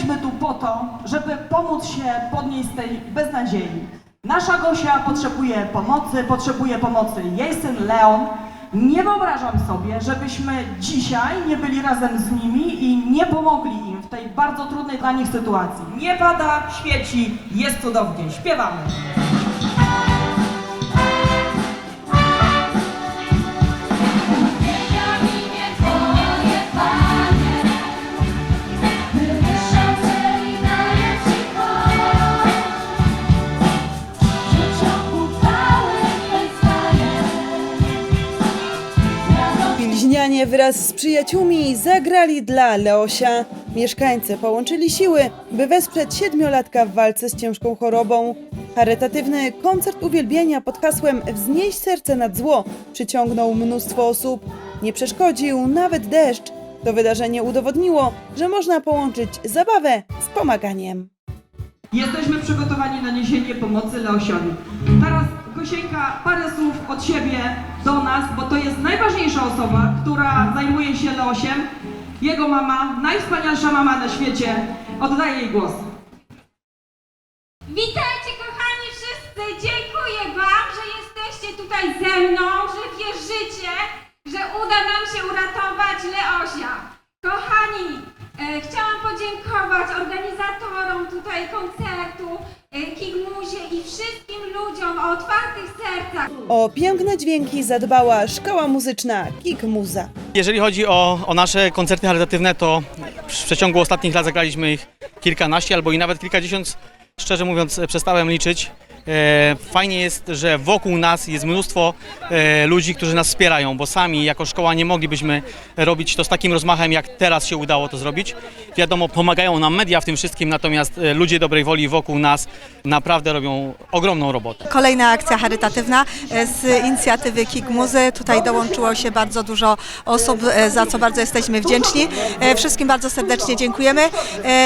jesteśmy tu po to, żeby pomóc się podnieść z tej beznadziei. Nasza Gosia potrzebuje pomocy, potrzebuje pomocy jej syn Leon. Nie wyobrażam sobie, żebyśmy dzisiaj nie byli razem z nimi i nie pomogli im w tej bardzo trudnej dla nich sytuacji. Nie pada, świeci, jest cudownie. Śpiewamy. Pilźnianie wraz z przyjaciółmi zagrali dla Leosia. Mieszkańcy połączyli siły, by wesprzeć siedmiolatka w walce z ciężką chorobą. Charytatywny koncert uwielbienia pod hasłem Wznieś serce nad zło przyciągnął mnóstwo osób. Nie przeszkodził nawet deszcz. To wydarzenie udowodniło, że można połączyć zabawę z pomaganiem. Jesteśmy przygotowani na niesienie pomocy Leosiowi. Teraz Gosieńka, parę słów od siebie do nas, bo to jest najważniejsza osoba, która zajmuje się Leosiem. Jego mama, najwspanialsza mama na świecie. Oddaję jej głos. Witajcie kochani wszyscy! Dziękuję Wam, że jesteście tutaj ze mną, że wierzycie, że uda nam się uratować Leosia. Kochani, e, chciałam podziękować organizatorom tutaj koncertu, e, wszystkim ludziom o otwartych sercach. O piękne dźwięki zadbała szkoła muzyczna Kik Muza. Jeżeli chodzi o, o nasze koncerty charytatywne, to w przeciągu ostatnich lat zagraliśmy ich kilkanaście albo i nawet kilkadziesiąt. Szczerze mówiąc, przestałem liczyć. E, Fajnie jest, że wokół nas jest mnóstwo e, ludzi, którzy nas wspierają, bo sami jako szkoła nie moglibyśmy robić to z takim rozmachem, jak teraz się udało to zrobić. Wiadomo, pomagają nam media w tym wszystkim, natomiast e, ludzie dobrej woli wokół nas naprawdę robią ogromną robotę. Kolejna akcja charytatywna z inicjatywy Kik Muzy. Tutaj dołączyło się bardzo dużo osób, za co bardzo jesteśmy wdzięczni. Wszystkim bardzo serdecznie dziękujemy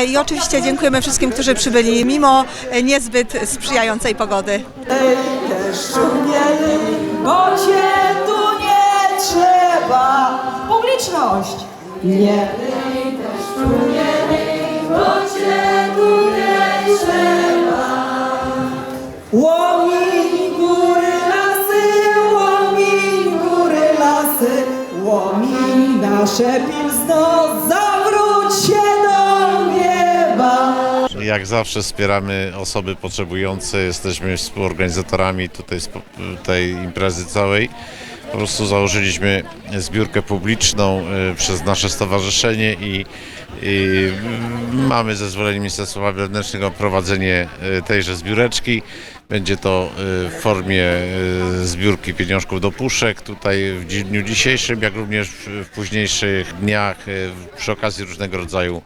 i oczywiście dziękujemy wszystkim, którzy przybyli mimo niezbyt sprzyjającej pogody. Deszczu nie lyj, bo cię tu nie trzeba. Publiczność! Nie lyj deszczu, nie lyj, bo cię tu nie trzeba. Łomi góry lasy, łomi góry lasy, łomi nasze pilzno, zawróć Jak zawsze wspieramy osoby potrzebujące, jesteśmy współorganizatorami tutaj tej imprezy całej. Po prostu założyliśmy zbiórkę publiczną y, przez nasze stowarzyszenie i, i mamy zezwolenie Ministerstwa Wewnętrznego na prowadzenie y, tejże zbióreczki. Będzie to y, w formie zbiórki pieniążków do puszek tutaj w dniu dzisiejszym, jak również w późniejszych dniach przy okazji różnego rodzaju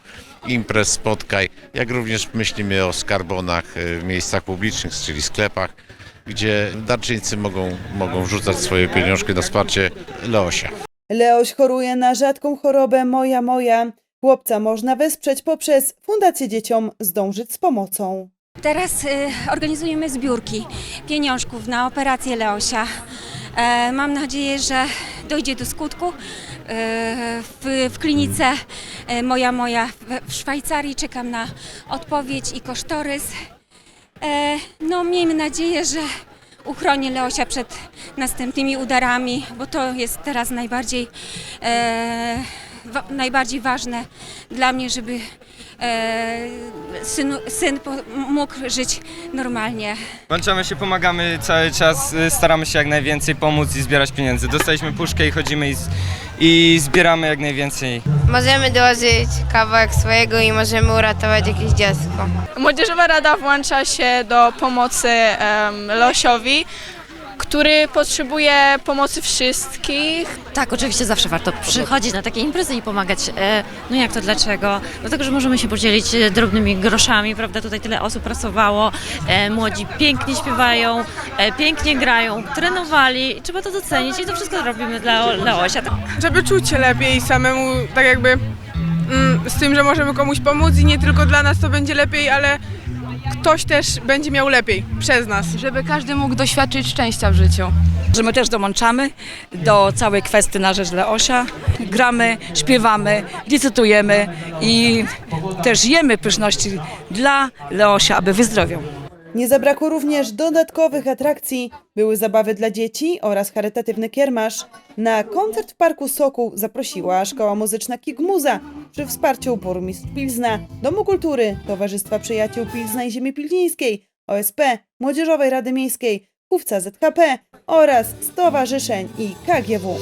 imprez, spotkań, jak również myślimy o skarbonach y, w miejscach publicznych, czyli sklepach, gdzie darczyńcy mogą, mogą wrzucać swoje pieniążki na wsparcie Leosia. Leoś choruje na rzadką chorobę Moja Moja. Chłopca można wesprzeć poprzez Fundację Dzieciom Zdążyć z Pomocą. Teraz y, organizujemy zbiórki pieniążków na operację Leosia. E, mam nadzieję, że dojdzie do skutku. E, w, w klinice e, Moja Moja w, Szwajcarii czekam na odpowiedź i kosztorys. E, no miejmy nadzieję, że uchroni Leosia przed następnymi udarami, bo to jest teraz najbardziej, najbardziej ważne dla mnie, żeby e, synu, syn mógł żyć normalnie. Włączamy się, pomagamy cały czas, staramy się jak najwięcej pomóc i zbierać pieniądze. Dostaliśmy puszkę i chodzimy i, i zbieramy jak najwięcej. Możemy dołożyć kawałek swojego i możemy uratować jakieś dziecko. Młodzieżowa Rada włącza się do pomocy Leosiowi, który potrzebuje pomocy wszystkich. Tak, oczywiście zawsze warto przychodzić na takie imprezy i pomagać. E, No jak to dlaczego? Dlatego, że możemy się podzielić e, drobnymi groszami, prawda? Tutaj tyle osób pracowało, e, młodzi pięknie śpiewają, e, pięknie grają, trenowali, trzeba to docenić i to wszystko robimy dla Leosia. Żeby czuć się lepiej samemu, tak jakby mm, z tym, że możemy komuś pomóc i nie tylko dla nas to będzie lepiej, ale ktoś też będzie miał lepiej przez nas. Żeby każdy mógł doświadczyć szczęścia w życiu. że my też dołączamy do całej kwestii na rzecz Leosia. Gramy, śpiewamy, licytujemy i też jemy pyszności dla Leosia, aby wyzdrowiał. Nie zabrakło również dodatkowych atrakcji. Były zabawy dla dzieci oraz charytatywny kiermasz. Na koncert w Parku Sokół zaprosiła Szkoła Muzyczna Kigmuza przy wsparciu burmistrz Pilzna, Domu Kultury, Towarzystwa Przyjaciół Pilzna i Ziemi Pilźnińskiej, OSP, Młodzieżowej Rady Miejskiej, Chówca ZHP oraz stowarzyszeń i KGW.